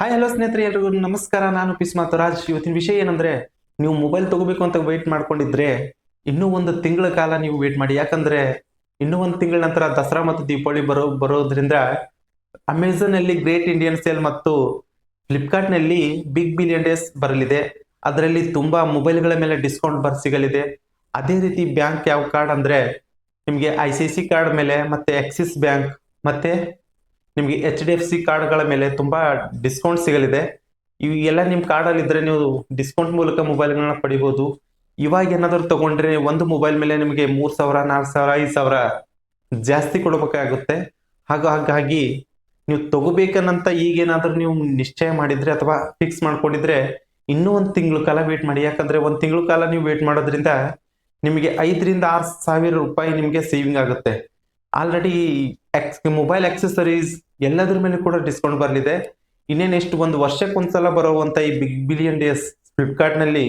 Hi hello ಸ್ನೇಹಿತರೆ, ಎಲ್ರಿಗೂ ನಮಸ್ಕಾರ. ನಾನು ಪಿಸ್ ಮಾತುರಾಜ್ ಇವತ್ತಿನ ವಿಷಯ ಏನಂದ್ರೆ, ನೀವು ಮೊಬೈಲ್ ತಗೋಬೇಕು ಅಂತ ವೆಯ್ಟ್ ಮಾಡ್ಕೊಂಡಿದ್ರೆ, ಇನ್ನೂ ಒಂದು ತಿಂಗಳ ಕಾಲ ನೀವು ವೇಟ್ ಮಾಡಿ. ಯಾಕಂದ್ರೆ, ಇನ್ನೂ ಒಂದು ತಿಂಗಳ ನಂತರ ದಸರಾ ಮತ್ತು ದೀಪಾವಳಿ ಬರೋ, ಬರೋದ್ರಿಂದ ಅಮೆಝಾನ್ ಅಲ್ಲಿ ಗ್ರೇಟ್ ಇಂಡಿಯನ್ ಸೇಲ್ ಮತ್ತು ಫ್ಲಿಪ್ಕಾರ್ಟ್ನಲ್ಲಿ ಬಿಗ್ ಬಿಲಿಯನ್ ಡೇಸ್ ಬರಲಿದೆ. ಅದರಲ್ಲಿ ತುಂಬಾ ಮೊಬೈಲ್ಗಳ ಮೇಲೆ ಡಿಸ್ಕೌಂಟ್ ಬರ್ ಸಿಗಲಿದೆ. ಅದೇ ರೀತಿ ಬ್ಯಾಂಕ್ ಯಾವ ಕಾರ್ಡ್ ಅಂದ್ರೆ, ನಿಮಗೆ ಐ ಸಿ ಸಿ ಕಾರ್ಡ್ ಮೇಲೆ ಮತ್ತೆ ಆಕ್ಸಿಸ್ ಬ್ಯಾಂಕ್ ಮತ್ತೆ ನಿಮಗೆ ಎಚ್ ಡಿ ಎಫ್ ಸಿ ಕಾರ್ಡ್ಗಳ ಮೇಲೆ ತುಂಬಾ ಡಿಸ್ಕೌಂಟ್ ಸಿಗಲಿದೆ. ಇವು ಎಲ್ಲ ನಿಮ್ಮ ಕಾರ್ಡಲ್ಲಿ ಇದ್ರೆ ನೀವು ಡಿಸ್ಕೌಂಟ್ ಮೂಲಕ ಮೊಬೈಲ್ಗಳನ್ನ ಪಡಿಬೋದು. ಇವಾಗ ಏನಾದರೂ ತಗೊಂಡ್ರೆ ಒಂದು ಮೊಬೈಲ್ ಮೇಲೆ ನಿಮಗೆ ಮೂರು ಸಾವಿರ, ನಾಲ್ಕು ಸಾವಿರ, ಐದು ಸಾವಿರ ಜಾಸ್ತಿ ಕೊಡಬೇಕಾಗುತ್ತೆ. ಹಾಗೂ ಹಾಗಾಗಿ ನೀವು ತಗೋಬೇಕನ್ನಂತ ಈಗೇನಾದರೂ ನೀವು ನಿಶ್ಚಯ ಮಾಡಿದ್ರೆ ಅಥವಾ ಫಿಕ್ಸ್ ಮಾಡ್ಕೊಂಡಿದ್ರೆ ಇನ್ನೂ ಒಂದು ತಿಂಗಳು ಕಾಲ ವೇಟ್ ಮಾಡಿ. ಯಾಕಂದ್ರೆ ಒಂದು ತಿಂಗಳು ಕಾಲ ನೀವು ವೇಟ್ ಮಾಡೋದ್ರಿಂದ ನಿಮಗೆ ಐದರಿಂದ ಆರು ಸಾವಿರ ರೂಪಾಯಿ ನಿಮಗೆ ಸೇವಿಂಗ್ ಆಗುತ್ತೆ. ಆಲ್ರೆಡಿ ಮೊಬೈಲ್ ಆಕ್ಸೆಸರೀಸ್ ಎಲ್ಲದ್ರ ಮೇಲೆ ಕೂಡ ಡಿಸ್ಕೌಂಟ್ ಬರಲಿದೆ. ಇನ್ನೇನು ಎಷ್ಟು ಒಂದು ವರ್ಷಕ್ಕೆ ಒಂದ್ಸಲ ಬರುವಂತ ಈ ಬಿಗ್ ಬಿಲಿಯನ್ ಡೇಸ್ ಫ್ಲಿಪ್ಕಾರ್ಟ್ನಲ್ಲಿ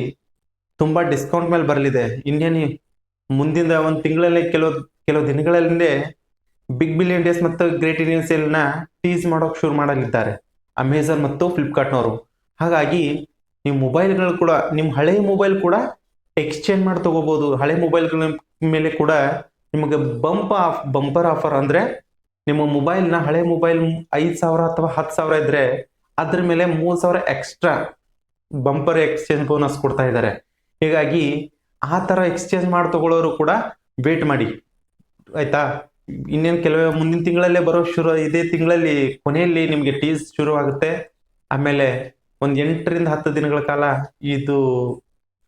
ತುಂಬಾ ಡಿಸ್ಕೌಂಟ್ ಮೇಲೆ ಬರಲಿದೆ. ಇನ್ನೇನು ಮುಂದಿನ ಒಂದು ತಿಂಗಳಲ್ಲೇ ಕೆಲವು ಕೆಲವು ದಿನಗಳಲ್ಲೇ ಬಿಗ್ ಬಿಲಿಯನ್ ಡೇಸ್ ಮತ್ತು ಗ್ರೇಟ್ ಇಂಡಿಯನ್ ಸೇಲ್ನ ಟೀಸ್ ಮಾಡೋಕೆ ಶುರು ಮಾಡಲಿದ್ದಾರೆ. ಅಮೆಝಾನ್ ಮತ್ತು ಫ್ಲಿಪ್ಕಾರ್ಟ್ನವರು ಹಾಗಾಗಿ ನಿಮ್ಮ ಮೊಬೈಲ್ಗಳು ಕೂಡ ನಿಮ್ಮ ಹಳೆಯ ಮೊಬೈಲ್ ಕೂಡ ಎಕ್ಸ್ಚೇಂಜ್ ಮಾಡಿ ತಗೋಬಹುದು ಹಳೆ ಮೊಬೈಲ್ಗಳ ಮೇಲೆ ಕೂಡ ನಿಮಗೆ ಬಂಪ್ ಆಫ್ ಬಂಪರ್ ಆಫರ್ ಅಂದ್ರೆ ನಿಮ್ಮ ಮೊಬೈಲ್ನ ಹಳೆ ಮೊಬೈಲ್ ಐದು ಸಾವಿರ ಅಥವಾ ಹತ್ತು ಸಾವಿರ ಇದ್ರೆ ಅದ್ರ ಮೇಲೆ ಮೂರು ಸಾವಿರ ಎಕ್ಸ್ಟ್ರಾ ಬಂಪರ್ ಎಕ್ಸ್ಚೇಂಜ್ ಬೋನಸ್ ಕೊಡ್ತಾ ಇದ್ದಾರೆ. ಹೀಗಾಗಿ ಆ ತರ ಎಕ್ಸ್ಚೇಂಜ್ ಮಾಡಿ ತಗೊಳ್ಳೋರು ಕೂಡ ವೇಟ್ ಮಾಡಿ. ಆಯ್ತಾ? ಇನ್ನೇನು ಕೆಲವೇ ಮುಂದಿನ ತಿಂಗಳಲ್ಲೇ ಬರೋ ಶುರು, ಇದೇ ತಿಂಗಳಲ್ಲಿ ಕೊನೆಯಲ್ಲಿ ನಿಮಗೆ ಟೀಸ್ ಶುರು ಆಗುತ್ತೆ. ಆಮೇಲೆ ಒಂದು ಎಂಟರಿಂದ ಹತ್ತು ದಿನಗಳ ಕಾಲ ಇದು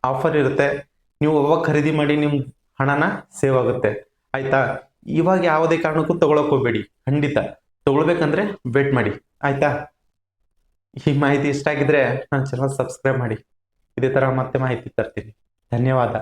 ಆಫರ್ ಇರುತ್ತೆ. ನೀವು ಅವಾಗ ಖರೀದಿ ಮಾಡಿ ನಿಮ್ಮ ಹಣನ ಸೇವ್ ಆಗುತ್ತೆ. ಆಯ್ತಾ? ಇವಾಗ ಯಾವುದೇ ಕಾರಣಕ್ಕೂ ತಗೊಳಕ್ ಹೋಗ್ಬೇಡಿ. ಖಂಡಿತ. ತಗೊಳ್ಬೇಕಂದ್ರೆ ವೇಟ್ ಮಾಡಿ. ಆಯ್ತಾ? ಈ ಮಾಹಿತಿ ಇಷ್ಟ ಆಗಿದ್ರೆ ನನ್ನ ಚಾನಲ್ ಸಬ್ಸ್ಕ್ರೈಬ್ ಮಾಡಿ. ಇದೇ ತರ ಮತ್ತೆ ಮಾಹಿತಿ ತರ್ತೀನಿ. ಧನ್ಯವಾದ.